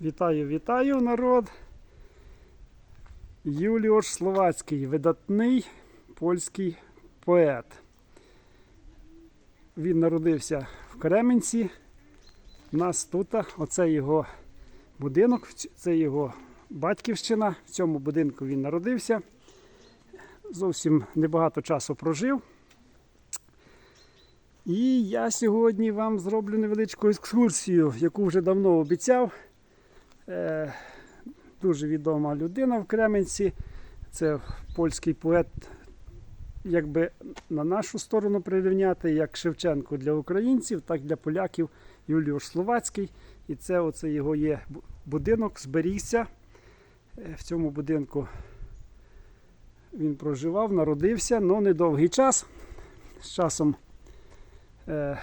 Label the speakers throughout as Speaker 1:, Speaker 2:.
Speaker 1: Вітаю, вітаю, народ. Юліош Словацький, видатний польський поет. Він народився в Кременці. У нас тут, оце його будинок, це його батьківщина. В цьому будинку він народився. Зовсім небагато часу прожив. І я сьогодні вам зроблю невеличку екскурсію, яку вже давно обіцяв. Е, дуже відома людина в Кременці. Це польський поет, якби на нашу сторону прирівняти, як Шевченко для українців, так і для поляків Юліуш Словацький. І це оце його є будинок, зберігся. Е, В цьому будинку він проживав, народився, але недовгий час. З часом е,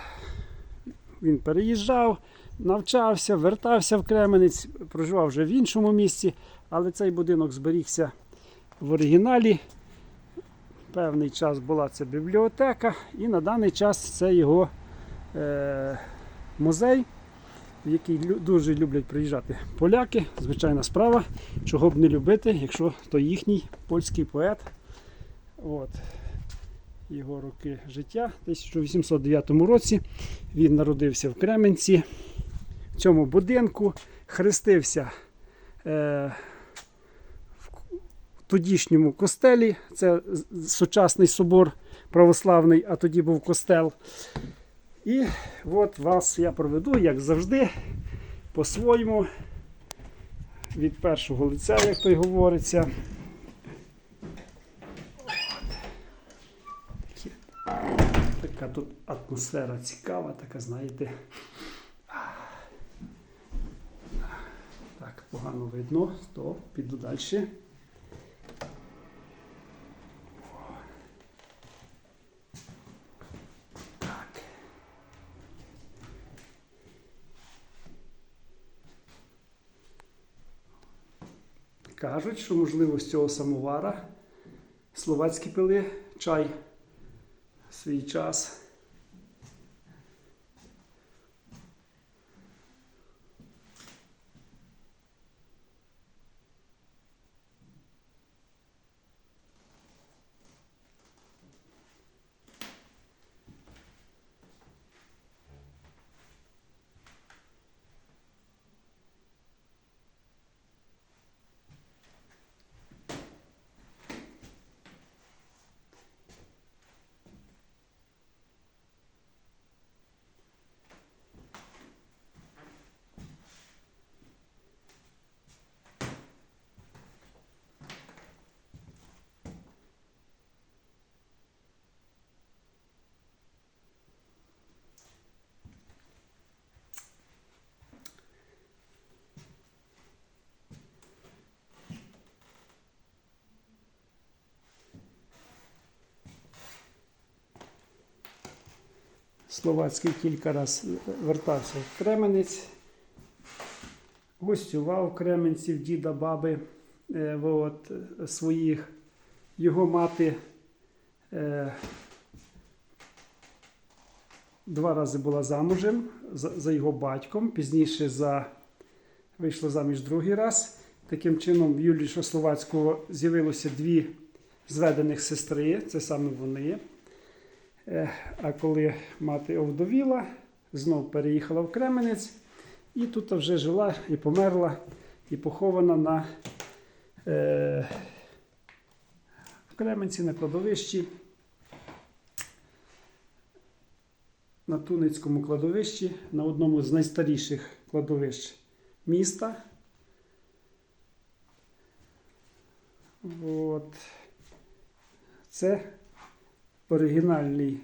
Speaker 1: він переїжджав, навчався, вертався в Кременець, проживав вже в іншому місці, але цей будинок зберігся в оригіналі. Певний час була це бібліотека, і на даний час це його е, музей, в який дуже люблять приїжджати поляки. Звичайна справа, чого б не любити, якщо то їхній польський поет. От. Його роки життя. В 1809 році він народився в Кременці, цьому будинку, хрестився е, в тодішньому костелі. Це сучасний собор православний, а тоді був костел. І от вас я проведу, як завжди, по-своєму, від першого лиця, як то й говориться. Така тут атмосфера цікава, така, знаєте. Так, погано видно. Стоп, піду далі. Кажуть, що можливо з цього самовара словацькі пили чай в свій час. Словацький кілька разів вертався в Кременець, гостював в Кременці діда баби е, от, своїх. Його мати е, два рази була замужем за, за його батьком, пізніше за, вийшла заміж другий раз. Таким чином, в Юлії Словацького з'явилося дві зведених сестри, це саме вони. Е, А коли мати овдовіла, знов переїхала в Кременець і тут вже жила і померла, і похована на е, в Кременці на кладовищі. На Туницькому кладовищі, на одному з найстаріших кладовищ міста. От. Це оригінальний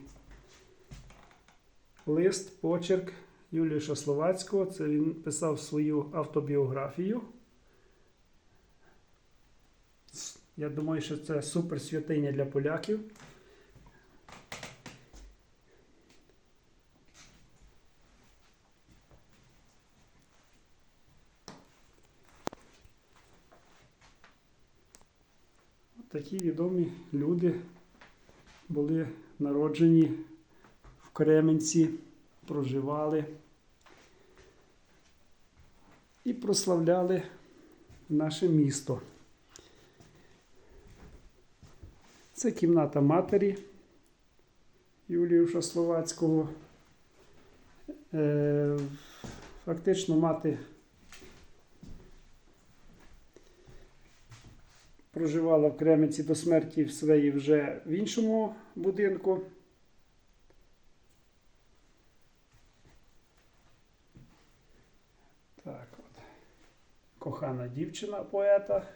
Speaker 1: лист, почерк Юліша Словацького. Це він писав свою автобіографію. Я думаю, що це супер святиня для поляків. Такі відомі люди були народжені в Кременці, проживали. і прославляли наше місто. Це кімната матері Юліуша Словацького. Е, Фактично мати проживала в Кременці до смерті своєї вже в іншому будинку. Так от. Кохана дівчина поета.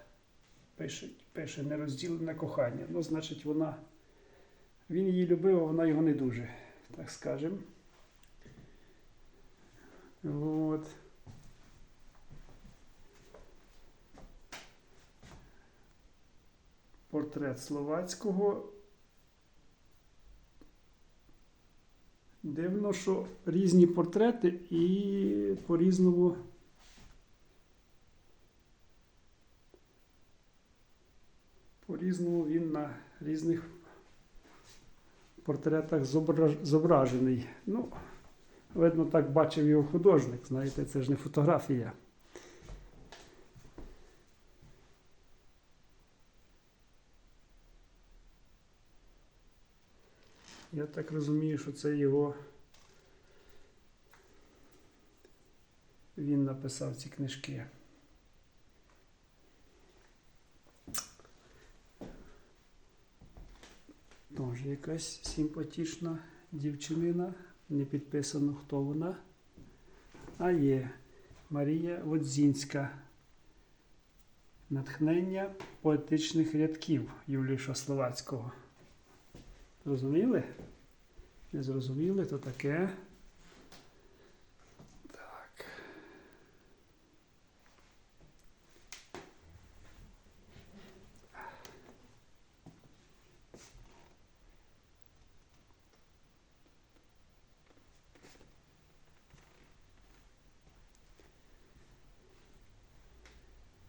Speaker 1: Пише, пише нерозділене кохання. Ну, значить, вона. Він її любив, а вона його не дуже, так скажемо. От. Портрет Словацького. Дивно, що різні портрети і по-різному. По-різному він на різних портретах зображ- зображений. Ну, видно, так бачив його художник. Знаєте, це ж не фотографія. Я так розумію, що це його. Він написав ці книжки. Теж якась симпатична дівчинина. Не підписано, хто вона. А є Марія Водзінська. Натхнення поетичних рядків Юліша Словацького. Зрозуміли? Не зрозуміли, то таке. Так.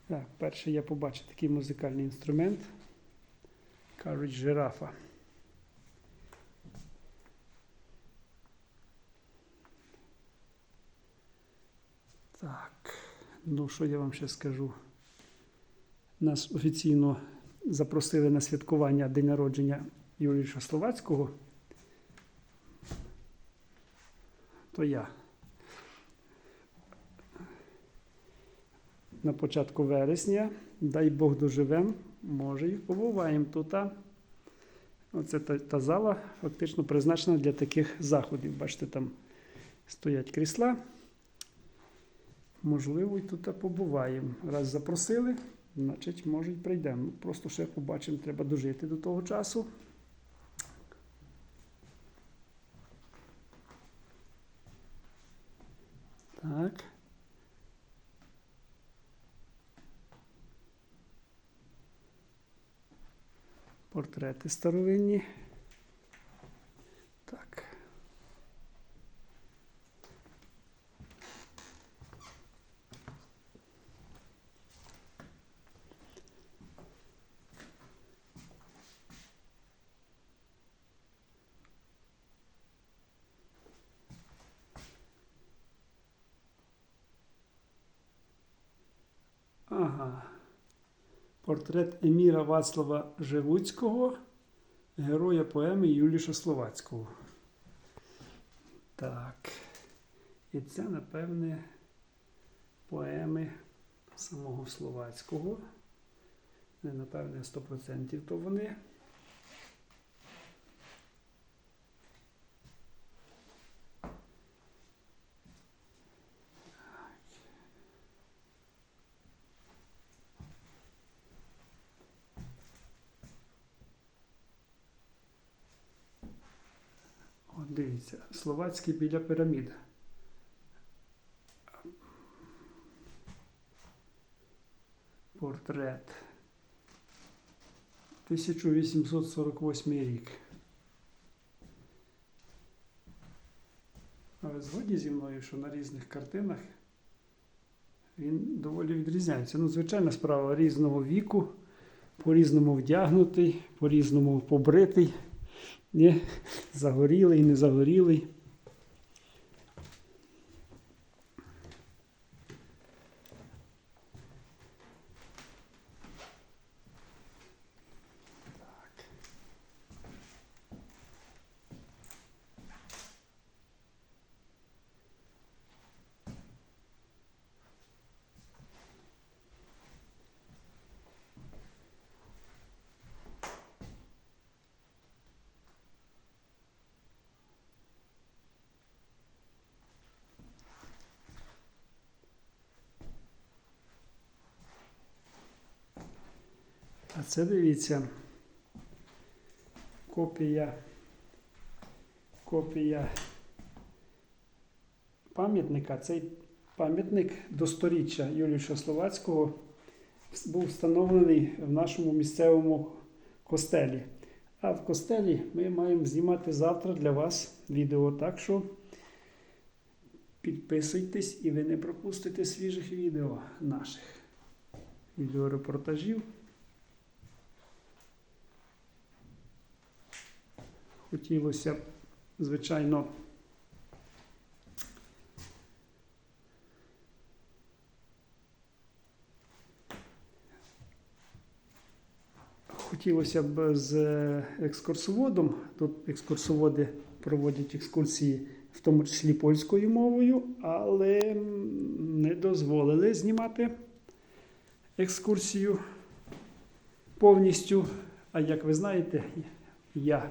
Speaker 1: Так, перше я побачив такий музикальний інструмент. Кажуть, жирафа. Так, ну що я вам ще скажу? Нас офіційно запросили на святкування день народження Юрія Словацького. То я. На початку вересня, дай Бог доживем, може і побуваємо тут. Оце та, та зала фактично призначена для таких заходів. Бачите, там стоять крісла. Можливо, і тут побуваємо. Раз запросили, значить, може, й прийдемо. Просто ще побачимо, треба дожити до того часу. Так. Портрети старовинні. Так. Ага. Портрет Еміра Вацлава Живуцького, героя поеми Юліша Словацького. Так. І це, напевне, поеми самого Словацького. Не напевне 100% то вони. Дивіться, Словацький біля пірамід. Портрет. 1848 рік. А ви згодні зі мною, що на різних картинах він доволі відрізняється. Ну, звичайна справа різного віку, по-різному вдягнутий, по-різному побритий. Ні, загорілий, не загорілий. А це дивіться. Копія. Копія пам'ятника. Цей пам'ятник до сторіччя Юліша Словацького був встановлений в нашому місцевому костелі. А в костелі ми маємо знімати завтра для вас відео. Так що підписуйтесь і ви не пропустите свіжих відео наших відеорепортажів. Хотілося б, звичайно, хотілося б з екскурсоводом. Тут екскурсоводи проводять екскурсії, в тому числі польською мовою, але не дозволили знімати екскурсію повністю. А як ви знаєте, я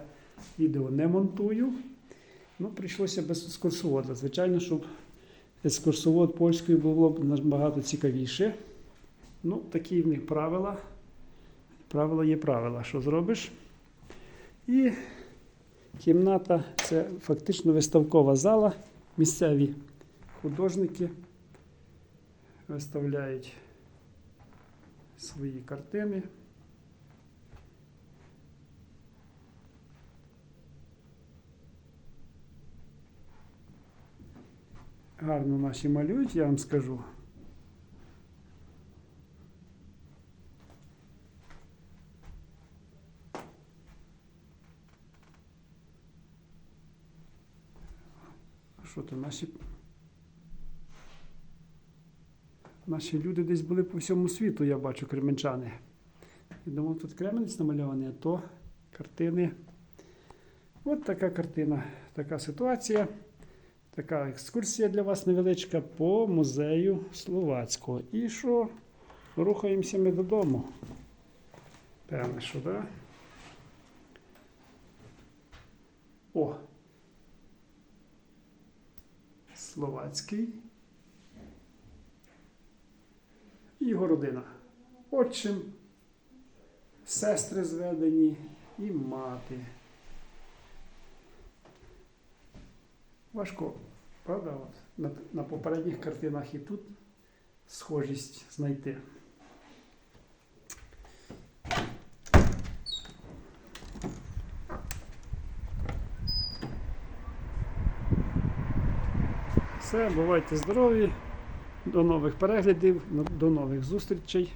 Speaker 1: відео не монтую. Ну, прийшлося без екскурсовода. Звичайно, щоб екскурсовод польською було б набагато цікавіше. Ну, такі в них правила. Правила є правила, що зробиш. І кімната це фактично виставкова зала. Місцеві художники виставляють свої картини. Гарно наші малюють, я вам скажу. Що то наші? Наші люди десь були по всьому світу, я бачу, кременчани. Я думав, тут Кременець намальований, а то картини. От така картина, така ситуація. Така екскурсія для вас невеличка по музею Словацького. І що? Рухаємося ми додому. Певне, що, так? Да? О! Словацький. І родина. Отчим, сестри зведені і мати. Важко, правда? От, на, на попередніх картинах і тут схожість знайти. Все, бувайте здорові, до нових переглядів, до нових зустрічей.